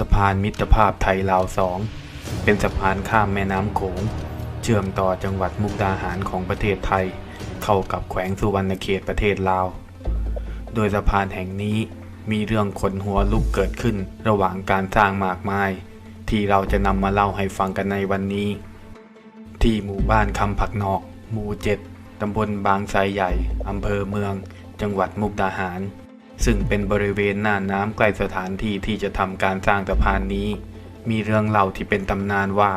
สะพานมิตรภาพไทยลาวสองเป็นสะพานข้ามแม่น้ำโขง เชื่อมต่อจังหวัดมุกดาหารของประเทศไทย เข้ากับแขวงสุวรรณเขตประเทศลาว โดยสะพานแห่งนี้มีเรื่องขนหัวลุกเกิดขึ้นระหว่างการสร้างมากมาย ที่เราจะนำมาเล่าให้ฟังกันในวันนี้ ที่หมู่บ้านคำผักนอก หมู่เจ็ดตำบลบางไทรใหญ่อำเภอเมือง จังหวัดมุกดาหาร ซึ่งเป็นบริเวณหน้าน้ำใกล้สถานที่ที่จะทำการสร้างสะพานนี้ มีเรื่องเล่าที่เป็นตำนานว่า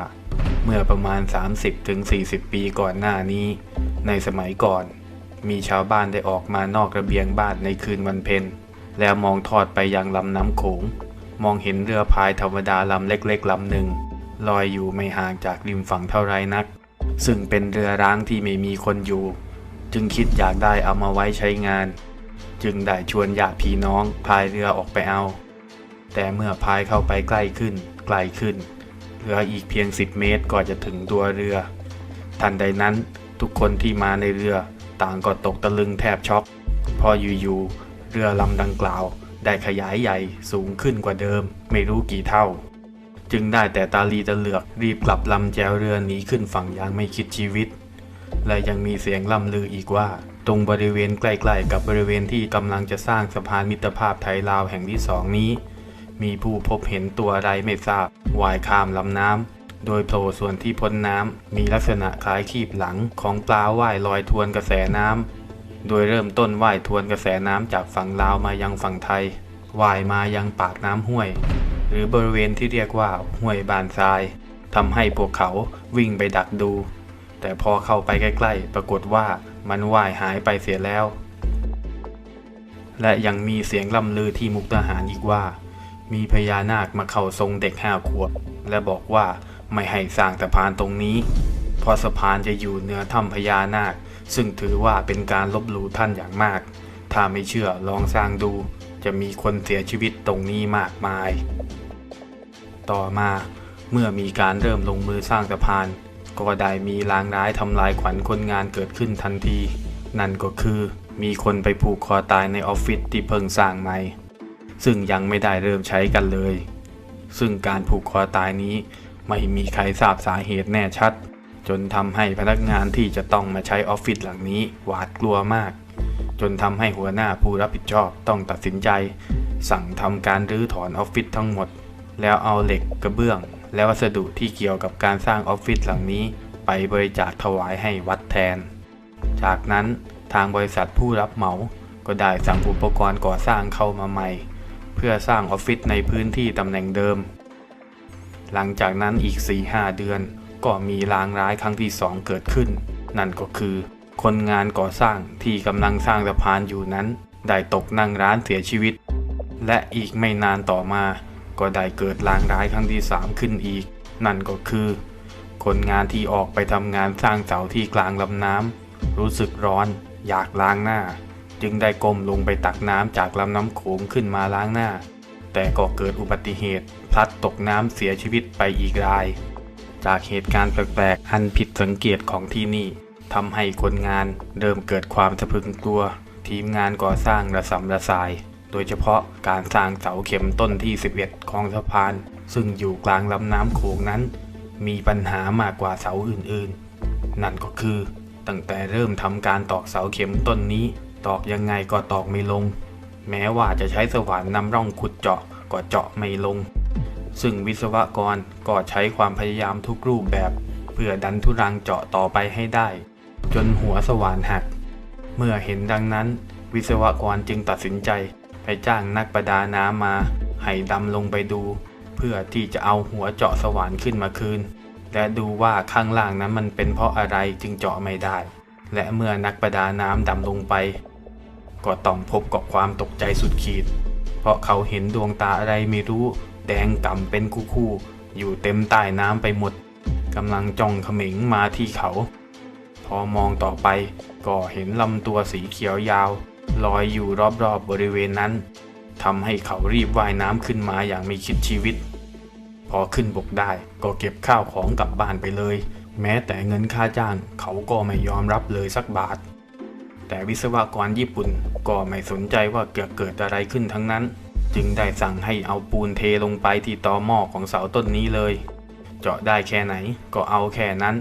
เมื่อประมาณ 30-40 ปีก่อนหน้านี้ ในสมัยก่อน มีชาวบ้านได้ออกมานอกระเบียงบ้านในคืนวันเพ็ญแล้วมองทอดไปยังลำน้ำโขง มองเห็นเรือพายธรรมดาลำเล็กๆลำหนึ่งลอยอยู่ไม่ห่างจากริมฝั่งเท่าไรนัก ซึ่งเป็นเรือร้างที่ไม่มีคนอยู่ จึงคิดอยากได้เอามาไว้ใช้งาน จึงได้ชวนญาติพี่น้องพายเรือออกไปเอา แต่เมื่อพายเข้าไปใกล้ขึ้นไกลขึ้นเรืออีกเพียง 10 เมตรก็จะถึงตัวเรือ ทันใดนั้นทุกคนที่มาในเรือต่างก็ตกตะลึงแทบช็อกเพออยู่ๆเรือลำดังกล่าว ได้ขยายใหญ่สูงขึ้นกว่าเดิม ไม่รู้กี่เท่า จึงได้แต่ตาลีตะเหลือกรีบกลับลำแจวเรือหนีขึ้นฝั่งอย่างไม่คิดชีวิต และยังมีเสียงล่ำลืออีกว่า ตรงบริเวณใกล้ๆกับบริเวณที่กำลังจะสร้างสะพานมิตรภาพไทยลาวแห่งที่สองนี้ มีผู้พบเห็นตัวอะไรไม่ทราบว่ายข้ามลำน้ำโดยโผล่ส่วนที่พ้นน้ำมีลักษณะคล้ายขีบหลังของปลาว่ายลอยทวนกระแสน้ำโดยเริ่มต้นว่ายทวนกระแสน้ำจากฝั่งลาวมายังฝั่งไทยว่ายมายังปากน้ำห้วย หรือบริเวณที่เรียกว่าห้วยบานทรายทำให้พวกเขาวิ่งไปดักดู แต่พอเข้าไปใกล้ ๆ ปรากฏว่า มันว่ายหายไปเสียแล้ว และยังมีเสียงล่ำลือที่มุกดาหารอีกว่า มีพญานาคมาเข้าทรงเด็กห้าขวบและบอกว่าไม่ให้สร้างสะพานตรงนี้ เพราะสะพานจะอยู่เหนือถ้ำพญานาค ซึ่งถือว่าเป็นการลบหลู่ท่านอย่างมาก ถ้าไม่เชื่อลองสร้างดู จะมีคนเสียชีวิตตรงนี้มากมาย ต่อมาเมื่อมีการเริ่มลงมือสร้างสะพาน ก็ได้มีลางร้ายทำลายขวัญคนงานเกิดขึ้นทันที นั่นก็คือมีคนไปผูกคอตายในออฟฟิศที่เพิ่งสร้างใหม่ ซึ่งยังไม่ได้เริ่มใช้กันเลย ซึ่งการผูกคอตายนี้ไม่มีใครทราบสาเหตุแน่ชัด จนทำให้พนักงานที่จะต้องมาใช้ออฟฟิศหลังนี้หวาดกลัวมาก จนทำให้หัวหน้าผู้รับผิดชอบต้องตัดสินใจ สั่งทำการรื้อถอนออฟฟิศทั้งหมด แล้วเอาเหล็กกระเบื้อง และวัสดุที่เกี่ยวกับการสร้างออฟฟิศหลังนี้ไปบริจาคถวายให้วัดแทน จากนั้นทางบริษัทผู้รับเหมาก็ได้สั่งอุปกรณ์ก่อสร้างเข้ามาใหม่ เพื่อสร้างออฟฟิศในพื้นที่ตำแหน่งเดิม หลังจากนั้นอีก 4-5 เดือนก็มีลางร้ายครั้งที่ 2 เกิดขึ้น นั่นก็คือ คนงานก่อสร้างที่กำลังสร้างสะพานอยู่นั้น ได้ตกนั่งร้านเสียชีวิต และอีกไม่นานต่อมา ก็ได้เกิดลางร้ายครั้งที่ 3 ขึ้นอีก นั่นก็คือคนงานที่ออกไปทำงานสร้างเสาที่กลางลำน้ำรู้สึกร้อน อยากล้างหน้า จึงได้ก้มลงไปตักน้ำจากลำน้ำโขงขึ้นมาล้างหน้า แต่ก็เกิดอุบัติเหตุ พลัดตกน้ำเสียชีวิตไปอีกราย จากเหตุการณ์แปลกๆอันผิดสังเกตของที่นี่ทำให้คนงานเริ่มเกิดความสะพรึงกลัว ทีมงานก่อสร้างระสำระสาย โดยเฉพาะการสร้างเสาเข็มต้นที่ 11 ของสะพาน ซึ่งอยู่กลางลำน้ำโขงนั้น มีปัญหามากกว่าเสาอื่นๆ นั่นก็คือ ตั้งแต่เริ่มทำการตอกเสาเข็มต้นนี้ ตอกยังไงก็ตอกไม่ลง แม้ว่าจะใช้สว่านนำร่องขุดเจาะก็เจาะไม่ลง ซึ่งวิศวกรก็ใช้ความพยายามทุกรูปแบบ เพื่อดันทุรังเจาะต่อไปให้ได้ จนหัวสว่านหัก เมื่อเห็นดังนั้น วิศวกรจึงตัดสินใจ ไปจ้างนักประดาน้ำมาให้ดำลงไปดู เพื่อที่จะเอาหัวเจาะสว่านขึ้นมาคืน และดูว่าข้างล่างนั้นมันเป็นเพราะอะไรจึงเจาะไม่ได้ และเมื่อนักประดาน้ำดำลงไป ก็ต้องพบกับความตกใจสุดขีด เพราะเขาเห็นดวงตาอะไรไม่รู้แดงก่ำเป็นคู่ๆอยู่เต็มใต้น้ำไปหมดกำลังจ้องเขม็งมาที่เขา พอมองต่อไปก็เห็นลำตัวสีเขียวยาว ลอยอยู่รอบๆบบริเวณนั้นทำให้เขารีบว่ายน้ำขึ้นมาอย่างม่คิดชีวิต พอขึ้นบกได้ก็เก็บข้าวของกลับบ้านไปเลย แม้แต่เงินค่าจ้างเขาก็ไม่ยอมรับเลยสักบาท แต่วิศวกรญี่ปุ่นก็ไม่สนใจว่าเกิดเกิดอะไรขึ้นทั้งนั้น จึงได้สั่งให้เอาปูนเทลงไปที่ตอหม้อของเสาต้นนี้เลย เจาะได้แค่ไหนก็เอาแค่นั้น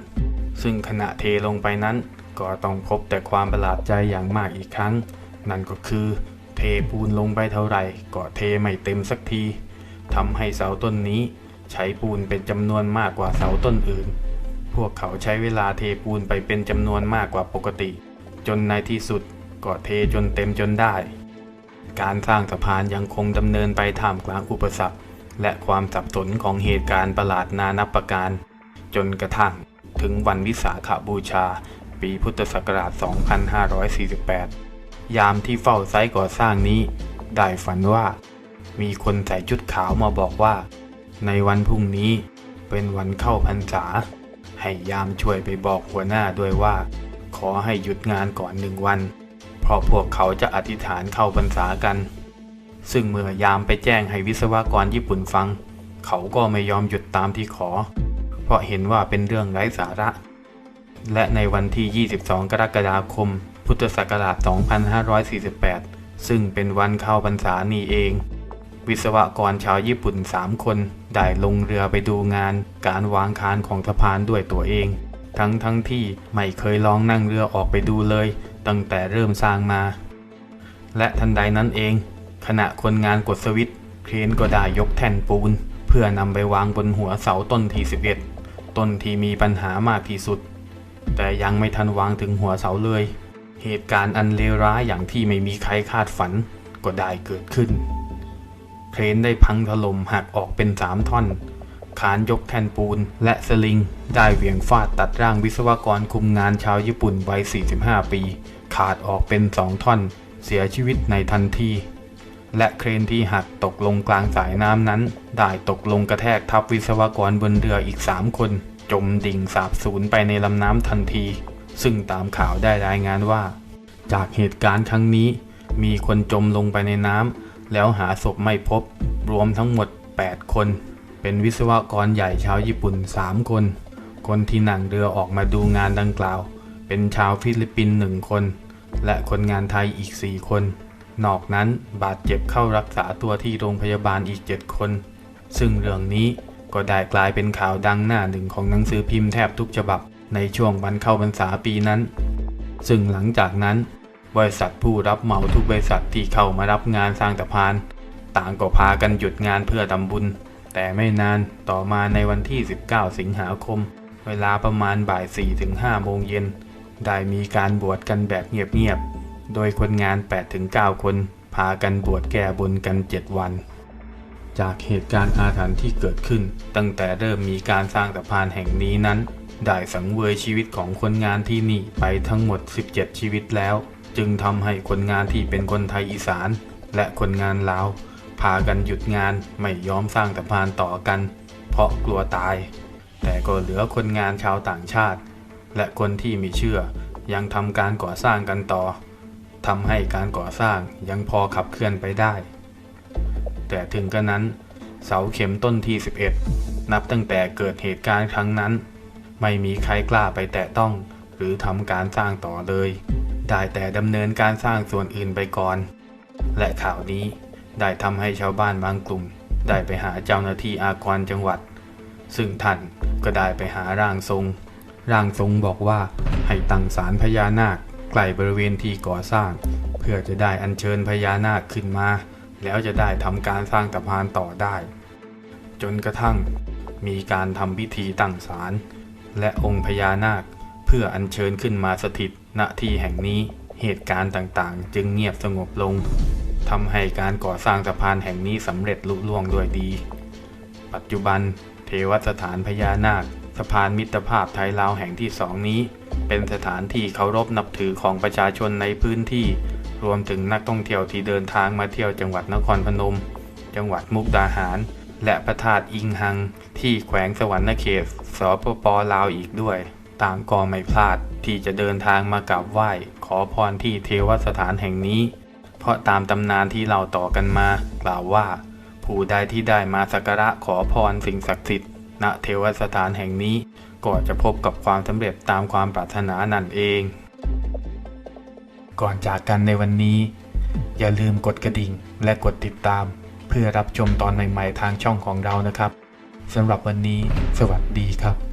ซึ่งขณะเทลงไปนั้น ก็ต้องพบแต่ความประหลาดใจอย่างมากอีกครั้ง นั่นก็คือเทปูนลงไปเท่าไหร่ก็เทไม่เต็มสักทีทำให้เสาต้นนี้ใช้ปูนเป็นจำนวนมากกว่าเสาต้นอื่น พวกเขาใช้เวลาเทปูนไปเป็นจำนวนมากกว่าปกติ จนในที่สุดก็เทจนเต็มจนได้ การสร้างสะพานยังคงดำเนินไปท่ามกลางอุปสรรค และความสับสนของเหตุการณ์ประหลาดนานับประการ จนกระทั่งถึงวันวิสาขบูชา ปีพุทธศักราช 2548 ยามที่เฝ้าไซต์ก่อสร้างนี้ ได้ฝันว่า มีคนใส่ชุดขาวมาบอกว่า ในวันพรุ่งนี้เป็นวันเข้าพรรษา ให้ยามช่วยไปบอกหัวหน้าด้วยว่า ขอให้หยุดงานก่อนหนึ่งวัน เพราะพวกเขาจะอธิษฐานเข้าพรรษากัน ซึ่งเมื่อยามไปแจ้งให้วิศวกรญี่ปุ่นฟัง เขาก็ไม่ยอมหยุดตามที่ขอ เพราะเห็นว่าเป็นเรื่องไร้สาระ และในวันที่ 22 กรกฎาคม พุทธศักราช 2548 ซึ่งเป็นวันเข้าพรรษานี่เอง วิศวกรชาวญี่ปุ่น 3 คน ได้ลงเรือไปดูงานการวางคานของสะพานด้วยตัวเอง ทั้งทั้งที่ไม่เคยลองนั่งเรือออกไปดูเลย ตั้งแต่เริ่มสร้างมา และทันใดนั้นเอง ขณะคนงานกดสวิตช์เครนก็ได้ยกแท่นปูน เพื่อนำไปวางบนหัวเสาต้นที่ 11 ต้นที่มีปัญหามากที่สุด แต่ยังไม่ทันวางถึงหัวเสาเลย เหตุการณ์อันเลวร้ายอย่างที่ไม่มีใครคาดฝันก็ได้เกิดขึ้น เครนได้พังถล่มหักออกเป็นสามท่อนขานยกแท่นปูนและสลิง ได้เหวี่ยงฟาดตัดร่างวิศวกรคุมงานชาวญี่ปุ่นวัย 45 ปี ขาดออกเป็นสองท่อน เสียชีวิตในทันที และเครนที่หักตกลงกลางสายน้ำนั้น ได้ตกลงกระแทกทับวิศวกรบนเรืออีก 3 คน จมดิ่งสาบสูญไปในลำน้ำทันที ซึ่งตามข่าวได้รายงานว่า จากเหตุการณ์ครั้งนี้ มีคนจมลงไปในน้ำแล้วหาศพไม่พบ รวมทั้งหมด 8 คน เป็นวิศวกรใหญ่ชาวญี่ปุ่น 3 คน คนที่นั่งเรือออกมาดูงานดังกล่าว เป็นชาวฟิลิปปินส์หนึ่งคน และคนงานไทยอีก 4 คน นอกนั้นบาดเจ็บเข้ารักษาตัวที่โรงพยาบาลอีก 7 คน ซึ่งเรื่องนี้ก็ได้กลายเป็นข่าวดังหน้าหนึ่งของหนังสือพิมพ์แทบทุกฉบับ ในช่วงวันเข้าพรรษาปีนั้น ซึ่งหลังจากนั้น บริษัทผู้รับเหมาทุกบริษัทที่เข้ามารับงานสร้างสะพาน ต่างก็พากันหยุดงานเพื่อทำบุญ แต่ไม่นานต่อมาในวันที่ 19 สิงหาคม เวลาประมาณบ่าย4-5โมงเย็น ได้มีการบวชกันแบบเงียบๆ โดยคนงาน 8-9 คน พากันบวชแก้บนกัน 7 วันจากเหตุการณ์อาถรรพ์ที่เกิดขึ้น ตั้งแต่เริ่มมีการสร้างสะพานแห่งนี้นั้น ได้สังเวยชีวิตของคนงานที่นี่ไปทั้งหมด 17 ชีวิตแล้ว จึงทำให้คนงานที่เป็นคนไทยอีสาน และคนงานลาวพากันหยุดงานไม่ยอมสร้างสะพานต่อกัน เพราะกลัวตาย แต่ก็เหลือคนงานชาวต่างชาติ และคนที่มีเชื่อ ยังทำการก่อสร้างกันต่อทำให้การก่อสร้างยังพอขับเคลื่อนไปได้ แต่ถึงกระนั้น เสาเข็มต้นที่ 11 นับตั้งแต่เกิดเหตุการณ์ครั้งนั้น ไม่มีใครกล้าไปแตะต้อง หรือทำการสร้างต่อเลย ได้แต่ดำเนินการสร้างส่วนอื่นไปก่อน และข่าวนี้ได้ทำให้ชาวบ้านบางกลุ่ม ได้ไปหาเจ้าหน้าที่อากรจังหวัด ซึ่งท่านก็ได้ไปหาร่างทรง ร่างทรงบอกว่าให้ตั้งศาลพญานาคใกล้บริเวณที่ก่อสร้าง เพื่อจะได้อัญเชิญพญานาคขึ้นมา แล้วจะได้ทำการสร้างสะพานต่อได้ จนกระทั่งมีการทำพิธีตั้งศาล และองค์พญานาค เพื่ออัญเชิญขึ้นมาสถิตณที่แห่งนี้เหตุการณ์ต่างๆ จึงเงียบสงบลงทำให้การก่อสร้างสะพานแห่งนี้สำเร็จลุล่วงด้วยดี ปัจจุบัน เทวสถานพญานาค สะพานมิตรภาพไทยลาวแห่งที่สองนี้ เป็นสถานที่เคารพนับถือของประชาชนในพื้นที่ รวมถึงนักท่องเที่ยวที่เดินทางมาเที่ยวจังหวัดนครพนม จังหวัดมุกดาหาร และพระธาตุอิงหัง ที่แขวงสวรรณเขตสปปลาวอีกด้วย ต่างก็ไม่พลาดที่จะเดินทางมากราบไหว้ ขอพรที่เทวสถานแห่งนี้ เพราะตามตำนานที่เราต่อกันมากล่าวว่า ผู้ใดที่ได้มาสักการะขอพรสิ่งศักดิ์สิทธิ์ณเทวสถานแห่งนี้ก็จะพบกับความสำเร็จตามความปรารถนานั่นเอง ก่อนจากกันในวันนี้ อย่าลืมกดกระดิ่งและกดติดตาม เพื่อรับชมตอนใหม่ ๆ ทางช่องของเรานะครับสำหรับวันนี้ สวัสดีครับ